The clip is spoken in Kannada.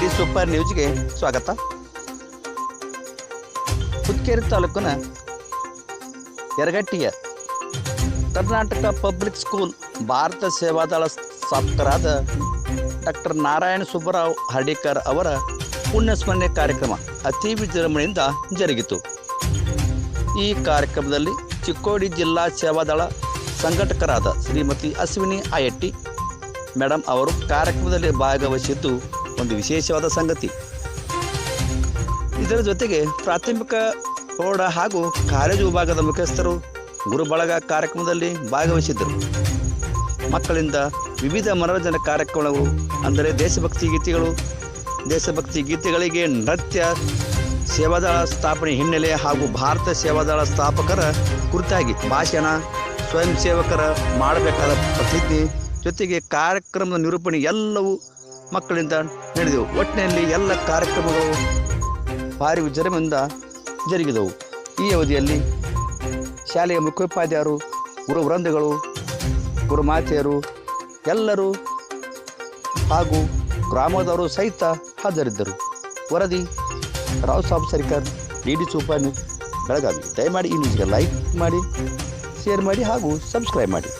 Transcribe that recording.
ಡಿ ಸೂಪರ್ ನ್ಯೂಸ್ಗೆ ಸ್ವಾಗತ. ಹುಕ್ಕೇರಿ ತಾಲೂಕಿನ ಯರಗಟ್ಟಿಯ ಕರ್ನಾಟಕ ಪಬ್ಲಿಕ್ ಸ್ಕೂಲ್ ಭಾರತ ಸೇವಾದಳ ಸ್ಥಾಪಕರಾದ ಡಾಕ್ಟರ್ ನಾರಾಯಣ ಸುಬ್ಬರಾವ್ ಹರ್ಡಿಕರ್ ಅವರ ಪುಣ್ಯಸ್ಮರಣೆ ಕಾರ್ಯಕ್ರಮ ಅತಿ ವಿಜೃಂಭಣೆಯಿಂದ ಜರುಗಿತು. ಈ ಕಾರ್ಯಕ್ರಮದಲ್ಲಿ ಚಿಕ್ಕೋಡಿ ಜಿಲ್ಲಾ ಸೇವಾದಳ ಸಂಘಟಕರಾದ ಶ್ರೀಮತಿ ಅಶ್ವಿನಿ ಆಯಟ್ಟಿ ಮೇಡಮ್ ಅವರು ಕಾರ್ಯಕ್ರಮದಲ್ಲಿ ಭಾಗವಹಿಸಿದ್ದು ಒಂದು ವಿಶೇಷವಾದ ಸಂಗತಿ. ಇದರ ಜೊತೆಗೆ ಪ್ರಾಥಮಿಕ ಪ್ರೌಢ ಹಾಗೂ ಕಾಲೇಜು ವಿಭಾಗದ ಮುಖ್ಯಸ್ಥರು ಗುರು ಬಳಗ ಕಾರ್ಯಕ್ರಮದಲ್ಲಿ ಭಾಗವಹಿಸಿದ್ದರು. ಮಕ್ಕಳಿಂದ ವಿವಿಧ ಮನೋರಂಜನಾ ಕಾರ್ಯಕ್ರಮಗಳು, ಅಂದರೆ ದೇಶಭಕ್ತಿ ಗೀತೆಗಳು, ದೇಶಭಕ್ತಿ ಗೀತೆಗಳಿಗೆ ನೃತ್ಯ, ಸೇವಾದಳ ಸ್ಥಾಪನೆ ಹಿನ್ನೆಲೆ ಹಾಗೂ ಭಾರತ ಸೇವಾದಳ ಸ್ಥಾಪಕರ ಕುರಿತಾಗಿ ಭಾಷಣ ಸ್ವಯಂ ಸೇವಕರ ಮಾಡಬೇಕಾದ ಪ್ರತಿಜ್ಞೆ, ಜೊತೆಗೆ ಕಾರ್ಯಕ್ರಮದ ನಿರೂಪಣೆ ಎಲ್ಲವೂ ಮಕ್ಕಳಿಂದ ನಡೆದವು. ಒಟ್ಟಿನಲ್ಲಿ ಎಲ್ಲ ಕಾರ್ಯಕ್ರಮಗಳು ಭಾರಿ ವಿಜೃಂಭಣೆಯಿಂದ ಜರುಗಿದವು. ಈ ಅವಧಿಯಲ್ಲಿ ಶಾಲೆಯ ಮುಖ್ಯೋಪಾಧ್ಯಾಯರು, ಗುರು ವೃಂದಗಳು ಗುರುಮಾತೆಯರು ಎಲ್ಲರೂ ಹಾಗೂ ಗ್ರಾಮದವರು ಸಹಿತ ಹಾಜರಿದ್ದರು. ವರದಿ ರಾವ್ ಸಾಬ್ ಸರ್ಕಾರ್ ಡಿ ಡಿ ಸೂಪಾನಿ ಬೆಳಗಾವಿ. ದಯಮಾಡಿ ಈ ನ್ಯೂಸ್ಗೆ ಲೈಕ್ ಮಾಡಿ, ಶೇರ್ ಮಾಡಿ ಹಾಗೂ ಸಬ್ಸ್ಕ್ರೈಬ್ ಮಾಡಿ.